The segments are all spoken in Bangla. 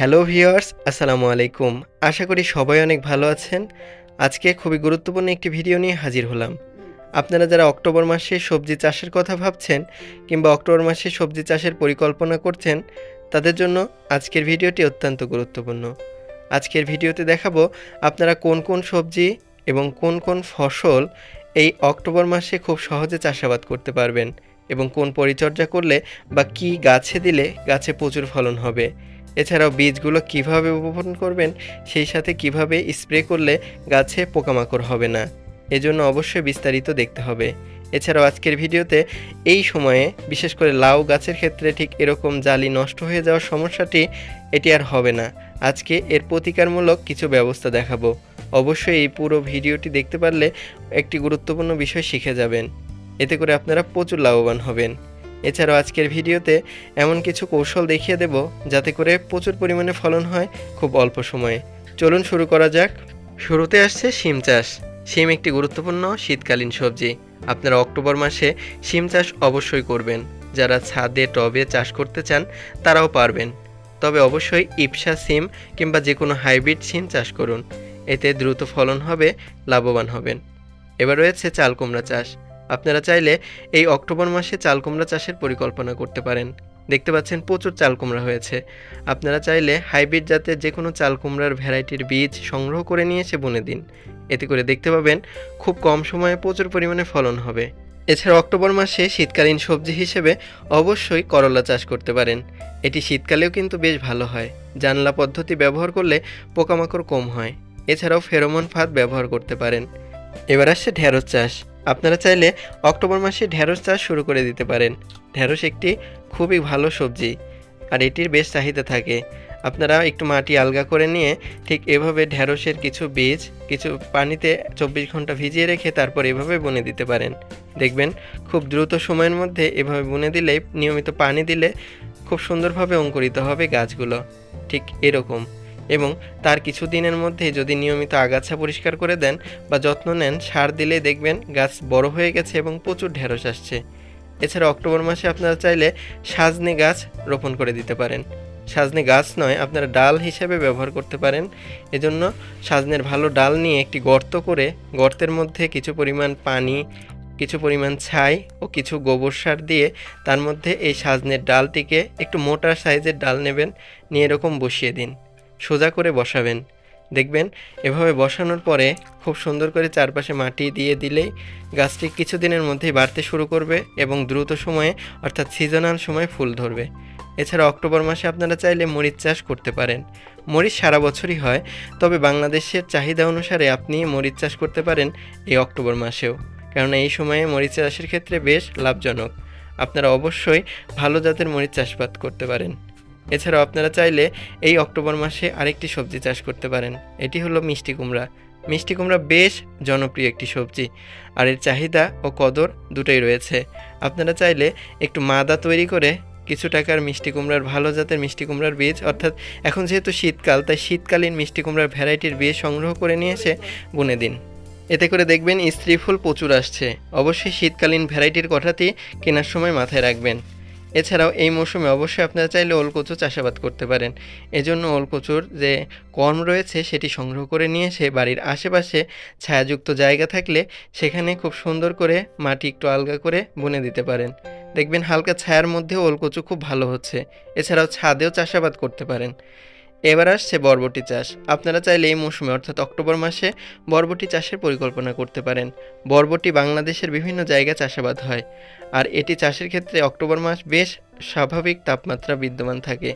হ্যালো ভিউয়ার্স, আসসালামু আলাইকুম। আশা করি সবাই অনেক ভালো আছেন। আজকে খুবই গুরুত্বপূর্ণ একটি ভিডিও নিয়ে হাজির হলাম। আপনারা যারা অক্টোবর মাসে সবজি চাষের কথা ভাবছেন কিংবা অক্টোবর মাসে সবজি চাষের পরিকল্পনা করছেন, তাদের জন্য আজকের ভিডিওটি অত্যন্ত গুরুত্বপূর্ণ। আজকের ভিডিওতে দেখাবো আপনারা কোন কোন সবজি এবং কোন কোন ফসল এই অক্টোবর মাসে খুব সহজে চাষাবাদ করতে পারবেন এবং কোন পরিচর্যা করলে বা কি গাছে দিলে গাছে প্রচুর ফলন হবে। এছাড়াও বীজগুলো কীভাবে বপন করবেন, সেই সাথে কীভাবে স্প্রে করলে গাছে পোকামাকড় হবে না, এজন্য অবশ্যই বিস্তারিত দেখতে হবে। এছাড়াও আজকের ভিডিওতে এই সময়ে বিশেষ করে লাউ গাছের ক্ষেত্রে ঠিক এরকম জালি নষ্ট হয়ে যাওয়ার সমস্যাটি এটি আর হবে না। আজকে এর প্রতিকারমূলক কিছু ব্যবস্থা দেখাবো। অবশ্যই এই পুরো ভিডিওটি দেখতে পারলে একটি গুরুত্বপূর্ণ বিষয় শিখে যাবেন। এতে করে আপনারা প্রচুর লাভবান হবেন। এছাড়াও আজকের ভিডিওতে এমন কিছু কৌশল দেখিয়ে দেব যাতে করে প্রচুর পরিমাণে ফলন হয় খুব অল্প সময়ে। চলুন শুরু করা যাক। শুরুতে আসছে শিম চাষ। শিম একটি গুরুত্বপূর্ণ শীতকালীন সবজি। আপনারা অক্টোবর মাসে শিম চাষ অবশ্যই করবেন। যারা ছাদে, টবে চাষ করতে চান, তারাও পারবেন। তবে অবশ্যই ইপসা সিম কিংবা যে কোনো হাইব্রিড সিম চাষ করুন। এতে দ্রুত ফলন হবে, লাভবান হবেন। এবার রয়েছে চাল কুমড়া চাষ। আপনারা চাইলে এই অক্টোবর মাসে চাল কুমড়া চাষের পরিকল্পনা করতে পারেন। দেখতে পাচ্ছেন প্রচুর চাল কুমড়া হয়েছে। আপনারা চাইলে হাইব্রিড জাতের যে কোনো চাল কুমড়ার ভ্যারাইটির বীজ সংগ্রহ করে নিয়ে এসে বুনে দিন। এতে করে দেখতে পাবেন খুব কম সময়ে প্রচুর পরিমাণে ফলন হবে। এছাড়া অক্টোবর মাসে শীতকালীন সবজি হিসেবে অবশ্যই করলা চাষ করতে পারেন। এটি শীতকালেও কিন্তু বেশ ভালো হয়। জানলা পদ্ধতি ব্যবহার করলে পোকামাকড় কম হয়। এছাড়াও ফেরোমন ফাঁদ ব্যবহার করতে পারেন। এবার আসছে ঢেঁড়স চাষ। আপনারা চাইলে অক্টোবর মাসে ঢেঁড়স চাষ শুরু করে দিতে পারেন। ঢেঁড়স একটি খুবই ভালো সবজি, আর এটির বেশ চাহিদা থাকে। আপনারা একটু মাটি আলগা করে নিয়ে ঠিক এভাবে ঢেঁড়সের কিছু বীজ, কিছু পানিতে চব্বিশ ঘণ্টা ভিজিয়ে রেখে তারপর এভাবে বুনে দিতে পারেন। দেখবেন খুব দ্রুত সময়ের মধ্যে এভাবে বুনে দিলে, নিয়মিত পানি দিলে খুব সুন্দরভাবে অঙ্কুরিত হবে গাছগুলো। ঠিক এরকম। এবং তার কিছু দিনের মধ্যে যদি নিয়মিত আগাছা পরিষ্কার করে দেন বা যত্ন নেন, সার দিলে দেখবেন গাছ বড় হয়ে গেছে এবং প্রচুর ঢেঁড়স আসছে। এছাড়া অক্টোবর মাসে আপনারা চাইলে সাজনে গাছ রোপণ করে দিতে পারেন। সাজনে গাছ নয়, আপনারা ডাল হিসেবে ব্যবহার করতে পারেন। এজন্য সাজনের ভালো ডাল নিয়ে একটি গর্ত করে গর্তের মধ্যে কিছু পরিমাণ পানি, কিছু পরিমাণ ছাই ও কিছু গোবর সার দিয়ে তার মধ্যে এই সাজনের ডালটিকে একটু মোটা সাইজের ডাল নেবেন, নিয়ে এরকম বসিয়ে দিন। সোজা করে বসাবেন। দেখবেন, এভাবে বসানোর পরে খুব সুন্দর করে চারপাশে মাটি দিয়ে দিলেই গাছটি কিছুদিনের মধ্যেই বাড়তে শুরু করবে এবং দ্রুত সময়ে, অর্থাৎ সিজনাল সময়ে ফুল ধরবে। এছাড়া অক্টোবর মাসে আপনারা চাইলে মরিচ চাষ করতে পারেন। মরিচ সারা বছরই হয়, তবে বাংলাদেশের চাহিদা অনুসারে আপনি মরিচ চাষ করতে পারেন এই অক্টোবর মাসেও। কেননা এই সময়ে মরিচ চাষের ক্ষেত্রে বেশ লাভজনক। আপনারা অবশ্যই ভালো জাতের মরিচ চাষবাদ করতে পারেন। এছাড়াও আপনারা চাইলে এই অক্টোবর মাসে আরেকটি সবজি চাষ করতে পারেন। এটি হলো মিষ্টি কুমড়া। মিষ্টি কুমড়া বেশ জনপ্রিয় একটি সবজি, আর এর চাহিদা ও কদর দুটোই রয়েছে। আপনারা চাইলে একটু মাদা তৈরি করে কিছু টাকার মিষ্টি কুমড়ার, ভালো জাতের মিষ্টি কুমড়ার বীজ, অর্থাৎ এখন যেহেতু শীতকাল, তাই শীতকালীন মিষ্টি কুমড়ার ভ্যারাইটির বীজ সংগ্রহ করে নিয়ে এসে বুনে দিন। এতে করে দেখবেন স্ত্রী ফুল প্রচুর আসছে। অবশ্যই শীতকালীন ভ্যারাইটির কথাটি কেনার সময় মাথায় রাখবেন। এছাড়াও এই মৌসুমে অবশ্যই আপনারা চাইলে ওলকচু চাষাবাদ করতে পারেন। এজন্য ওলকচুর যে কর্ম রয়েছে সেটি সংগ্রহ করে নিয়ে এসে বাড়ির আশেপাশে ছায়াযুক্ত জায়গা থাকলে সেখানে খুব সুন্দর করে মাটি একটু আলগা করে বুনে দিতে পারেন। দেখবেন হালকা ছায়ার মধ্যেও ওলকচু খুব ভালো হচ্ছে। এছাড়াও ছাদেও চাষাবাদ করতে পারেন। এবার আসছে বরবটি চাষ। আপনারা চাইলে এই মৌসুমে, অর্থাৎ অক্টোবর মাসে, বরবটি চাষের পরিকল্পনা করতে পারেন। বরবটি বাংলাদেশের বিভিন্ন জায়গায় চাষাবাদ হয়। আর এটি চাষের ক্ষেত্রে অক্টোবর মাস বেশ স্বাভাবিক তাপমাত্রা বিদ্যমান থাকে।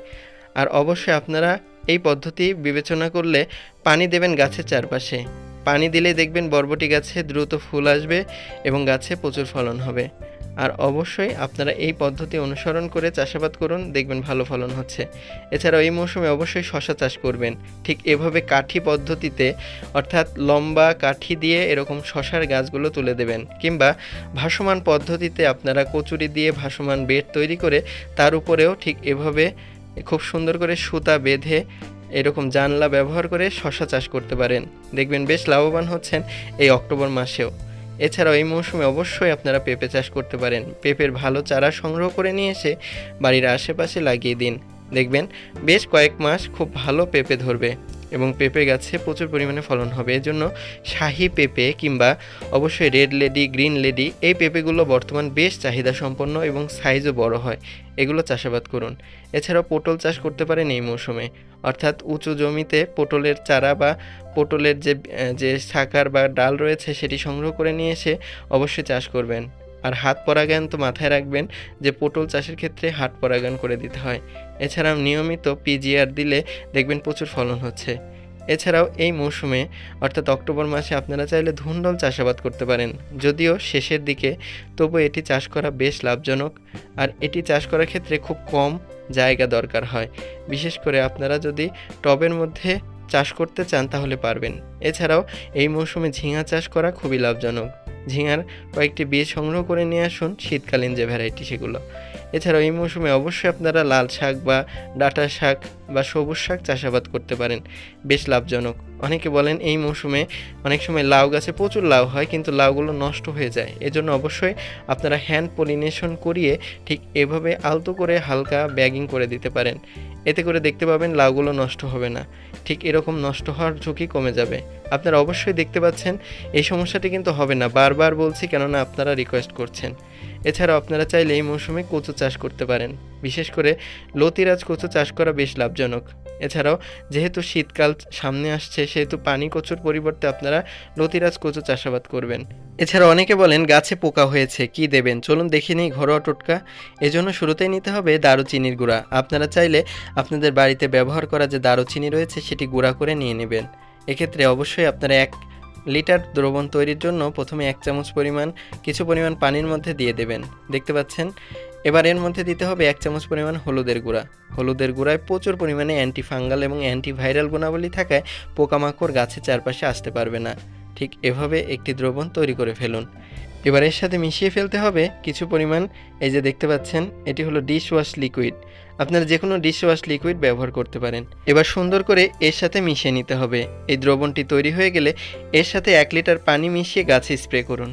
আর অবশ্যই আপনারা এই পদ্ধতি বিবেচনা করলে পানি দেবেন গাছের চারপাশে। পানি দিলে দেখবেন বরবটি গাছে দ্রুত ফুল আসবে এবং গাছে প্রচুর ফলন হবে। আর অবশ্যই আপনারা এই পদ্ধতি অনুসরণ করে চাষাবাদ করুন, দেখবেন ভালো ফলন হচ্ছে। এছাড়াও এই মৌসুমে অবশ্যই শশা চাষ করবেন। ঠিক এভাবে কাঠি পদ্ধতিতে, অর্থাৎ লম্বা কাঠি দিয়ে এরকম শশার গাছগুলো তুলে দেবেন। কিংবা ভাসমান পদ্ধতিতে আপনারা কচুরি দিয়ে ভাসমান বেড তৈরি করে তার উপরেও ঠিক এভাবে খুব সুন্দর করে সুতা বেঁধে এরকম জানলা ব্যবহার করে শশা চাষ করতে পারেন। দেখবেন বেশ লাভবান হচ্ছেন এই অক্টোবর মাসেও। এছাড়াও এই মৌসুমে অবশ্যই আপনারা পেঁপে চাষ করতে পারেন। পেঁপের ভালো চারা সংগ্রহ করে নিয়ে এসে বাড়ির আশেপাশে লাগিয়ে দিন। দেখবেন, বেশ কয়েক মাস খুব ভালো পেঁপে ধরবে। এবং পেঁপে গাছে প্রচুর পরিমাণে ফলন হবে। এজন্য শাহি পেঁপে কিংবা অবশ্যই রেড লেডি, গ্রিন লেডি, এই পেঁপেগুলো বর্তমান বেশ চাহিদা সম্পন্ন এবং সাইজও বড় হয়। এগুলো চাষাবাদ করুন। এছাড়াও পটল চাষ করতে পারেন এই মৌসুমে। অর্থাৎ উঁচু জমিতে পটলের চারা বা পটলের যে যে শাখার বা ডাল রয়েছে সেটি সংগ্রহ করে নিয়ে এসে অবশ্যই চাষ করবেন। আর হাত পরাগায়ন তো মাথায় রাখবেন যে পটল চাষের ক্ষেত্রে হাত পরাগায়ন করে দিতে হয়। এছাড়াও নিয়মিত পিজিআর দিলে দেখবেন প্রচুর ফলন হচ্ছে। এছাড়াও এই মৌসুমে, অর্থাৎ অক্টোবর মাসে আপনারা চাইলে ধুন্দল চাষাবাদ করতে পারেন। যদিও শেষের দিকে, তবু এটি চাষ করা বেশ লাভজনক। আর এটি চাষ করার ক্ষেত্রে খুব কম জায়গা দরকার হয়। বিশেষ করে আপনারা যদি টবের মধ্যে চাষ করতে চান তাহলে পারবেন। এছাড়াও এই মৌসুমে ঝিঙা চাষ করা খুবই লাভজনক। ঝিঙার কয়েকটি বীজ সংগ্রহ করে নিয়ে আসুন শীতকালীন যে ভ্যারাইটি সেগুলো। এছাড়াও এই মৌসুমে অবশ্যই আপনারা লাল শাক বা ডাঁটা শাক বা সবুজ শাক চাষাবাদ করতে পারেন। বেশ লাভজনক। অনেকে বলেন এই মৌসুমে অনেক সময় লাউ গাছে প্রচুর লাউ হয়, কিন্তু লাউগুলো নষ্ট হয়ে যায়। এজন্য অবশ্যই আপনারা হ্যান্ড পলিনেশন করিয়ে ঠিক এভাবে আলতো করে হালকা ব্যাগিং করে দিতে পারেন। এতে করে দেখতে পাবেন লাউগুলো নষ্ট হবে না। ঠিক এরকম নষ্ট হওয়ার ঝুঁকি কমে যাবে। আপনারা অবশ্যই দেখতে পাচ্ছেন, এই সমস্যাটি কিন্তু হবে না। বারবার বলছি কেননা আপনারা রিকোয়েস্ট করছেন। এছাড়াও আপনারা চাইলে এই মৌসুমে কচু চাষ করতে পারেন। বিশেষ করে লতিরাজ কচু চাষ করা বেশ লাভজনক। এছাড়াও যেহেতু শীতকাল সামনে আসছে, সেহেতু পানি কচুর পরিবর্তে আপনারা লতিরাজ কচু চাষাবাদ করবেন। এছাড়া অনেকে বলেন, গাছে পোকা হয়েছে, কি দেবেন? চলুন দেখে নিই ঘরোয়া টোটকা। এজন্য শুরুতেই নিতে হবে দারুচিনির গুঁড়া। আপনারা চাইলে আপনাদের বাড়িতে ব্যবহার করা যে দারুচিনি রয়েছে, সেটি গুঁড়া করে নিয়ে নেবেন। এক্ষেত্রে অবশ্যই আপনারা এক লিটার দ্রবণ তৈরির জন্য প্রথমে এক চামচ পরিমাণ, কিছু পরিমাণ পানির মধ্যে দিয়ে দেবেন। দেখতে পাচ্ছেন? এবার এর মধ্যে দিতে হবে এক চামচ পরিমাণ হলুদের গুঁড়া। হলুদের গুঁড়ায় প্রচুর পরিমাণে অ্যান্টিফাঙ্গাল এবং অ্যান্টিভাইরাল গুণাবলী থাকায় পোকামাকড় গাছের চারপাশে আসতে পারবে না। ঠিক এভাবে একটি দ্রবণ তৈরি করে ফেলুন। এবার এর সাথে মিশিয়ে ফেলতে হবে কিছু পরিমাণ। এই যে দেখতে পাচ্ছেন, এটি হলো ডিশ ওয়াশ লিকুইড আপনারা যে কোনো ডিশ ওয়াশ লিকুইড ব্যবহার করতে পারেন। এবার সুন্দর করে এর সাথে মিশিয়ে নিতে হবে। এই দ্রবণটি তৈরি হয়ে গেলে এর সাথে এক লিটার পানি মিশিয়ে গাছে স্প্রে করুন।